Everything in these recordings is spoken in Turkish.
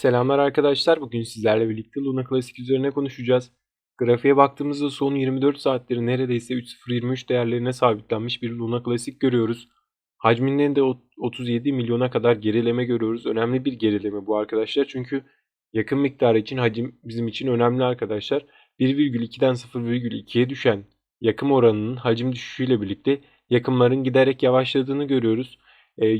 Selamlar arkadaşlar. Bugün sizlerle birlikte Luna Classic üzerine konuşacağız. Grafiğe baktığımızda son 24 saattir neredeyse 3.023 değerlerine sabitlenmiş bir Luna Classic görüyoruz. Hacminden de 37 milyona kadar gerileme görüyoruz. Önemli bir gerileme bu arkadaşlar. Çünkü yakın miktarı için hacim bizim için önemli arkadaşlar. 1,2'den 0,2'ye düşen yakım oranının hacim düşüşüyle birlikte yakımların giderek yavaşladığını görüyoruz. E,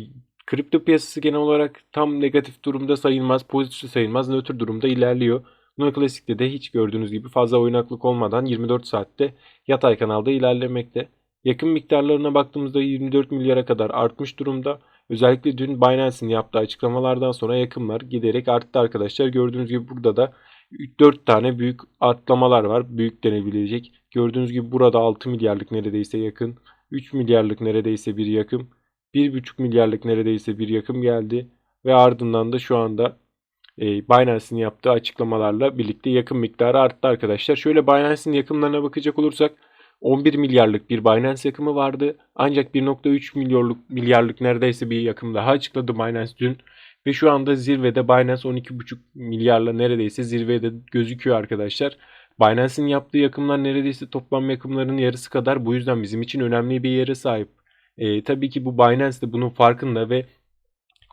Kripto piyasası genel olarak tam negatif durumda sayılmaz, pozitif sayılmaz, nötr durumda ilerliyor. Luna Classic'te de hiç gördüğünüz gibi fazla oynaklık olmadan 24 saatte yatay kanalda ilerlemekte. Yakın miktarlarına baktığımızda 24 milyara kadar artmış durumda. Özellikle dün Binance'in yaptığı açıklamalardan sonra yakınlar giderek arttı arkadaşlar. Gördüğünüz gibi burada da 4 tane büyük atlamalar var. Büyük denebilecek. Gördüğünüz gibi burada 6 milyarlık neredeyse yakın. 3 milyarlık neredeyse bir yakın. 1,5 milyarlık neredeyse bir yakım geldi. Ve ardından da şu anda e, Binance'in yaptığı açıklamalarla birlikte yakın miktarı arttı arkadaşlar. Şöyle Binance'in yakımlarına bakacak olursak 11 milyarlık bir Binance yakımı vardı. Ancak 1.3 milyarlık, milyarlık neredeyse bir yakım daha açıkladı Binance dün. Ve şu anda zirvede Binance 12.5 milyarla neredeyse zirvede gözüküyor arkadaşlar. Binance'in yaptığı yakımlar neredeyse toplam yakımların yarısı kadar bu yüzden bizim için önemli bir yere sahip. E, tabii ki bu Binance de bunun farkında ve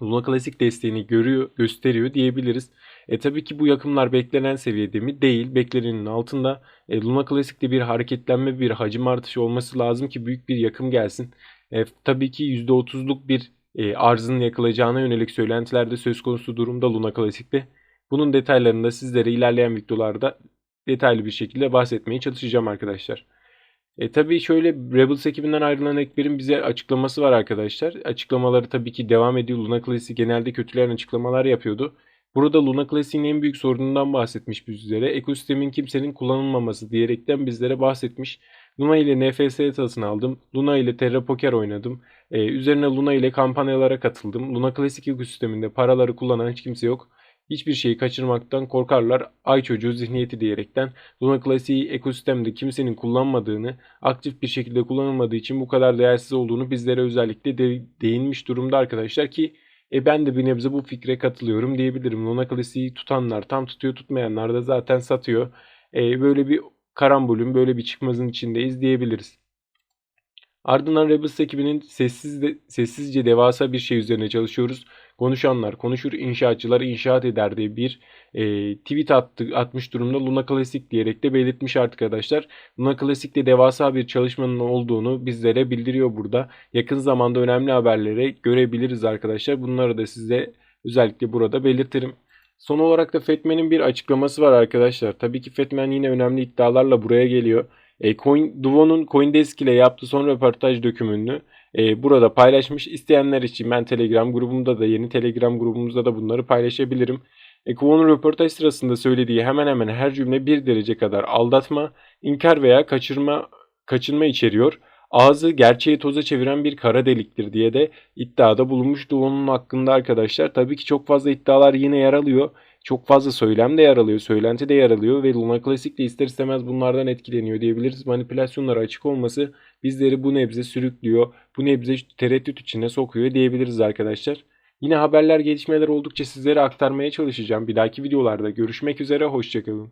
Luna Classic desteğini görüyor, gösteriyor diyebiliriz. E tabii ki bu yakımlar beklenen seviyede mi? Değil. Beklenenin altında. E, Luna Classic'te bir hareketlenme, bir hacim artışı olması lazım ki büyük bir yakım gelsin. E, tabii ki %30'luk bir e, arzın yakılacağına yönelik söylentilerde söz konusu durumda Luna Classic'te. Bunun detaylarını da sizlere ilerleyen videolarda detaylı bir şekilde bahsetmeye çalışacağım arkadaşlar. E tabii şöyle Rebels ekibinden ayrılan eklerin bize açıklaması var arkadaşlar. Açıklamaları tabii ki devam ediyor. Luna Classic genelde kötüleyen açıklamalar yapıyordu. Burada Luna Classic'in en büyük sorunundan bahsetmiş bizlere. Ekosistemin kimsenin kullanılmaması diyerekten bizlere bahsetmiş. Luna ile NFS satın aldım. Luna ile Terra Poker oynadım. Ee, üzerine Luna ile kampanyalara katıldım. Luna Classic ekosisteminde paraları kullanan hiç kimse yok hiçbir şeyi kaçırmaktan korkarlar ay çocuğu zihniyeti diyerekten Luna Classic'i ekosistemde kimsenin kullanmadığını, aktif bir şekilde kullanılmadığı için bu kadar değersiz olduğunu bizlere özellikle de değinmiş durumda arkadaşlar ki e ben de bir nebze bu fikre katılıyorum diyebilirim. Luna Classic'i tutanlar tam tutuyor tutmayanlar da zaten satıyor. E, böyle bir karambolün böyle bir çıkmazın içindeyiz diyebiliriz. Ardından Rebels ekibinin sessiz de, sessizce devasa bir şey üzerine çalışıyoruz. Konuşanlar konuşur, inşaatçılar inşaat eder diye bir e, tweet attı, atmış durumda Luna Classic diyerek de belirtmiş artık arkadaşlar. Luna Classic'te devasa bir çalışmanın olduğunu bizlere bildiriyor burada. Yakın zamanda önemli haberleri görebiliriz arkadaşlar. Bunları da size özellikle burada belirtirim. Son olarak da Fetmen'in bir açıklaması var arkadaşlar. Tabii ki Fetmen yine önemli iddialarla buraya geliyor. E, Coin, Duvo'nun Coindesk ile yaptığı son röportaj dökümünü e, burada paylaşmış. İsteyenler için ben Telegram grubumda da yeni Telegram grubumuzda da bunları paylaşabilirim. E, Duvo'nun röportaj sırasında söylediği hemen hemen her cümle bir derece kadar aldatma, inkar veya kaçırma kaçınma içeriyor. Ağzı gerçeği toza çeviren bir kara deliktir diye de iddiada bulunmuş Duvo'nun hakkında arkadaşlar. Tabii ki çok fazla iddialar yine yer alıyor çok fazla söylem de yer alıyor, söylenti de yer alıyor ve Luna Classic de ister istemez bunlardan etkileniyor diyebiliriz. Manipülasyonlara açık olması bizleri bu nebze sürüklüyor, bu nebze tereddüt içine sokuyor diyebiliriz arkadaşlar. Yine haberler, gelişmeler oldukça sizlere aktarmaya çalışacağım. Bir dahaki videolarda görüşmek üzere, hoşçakalın.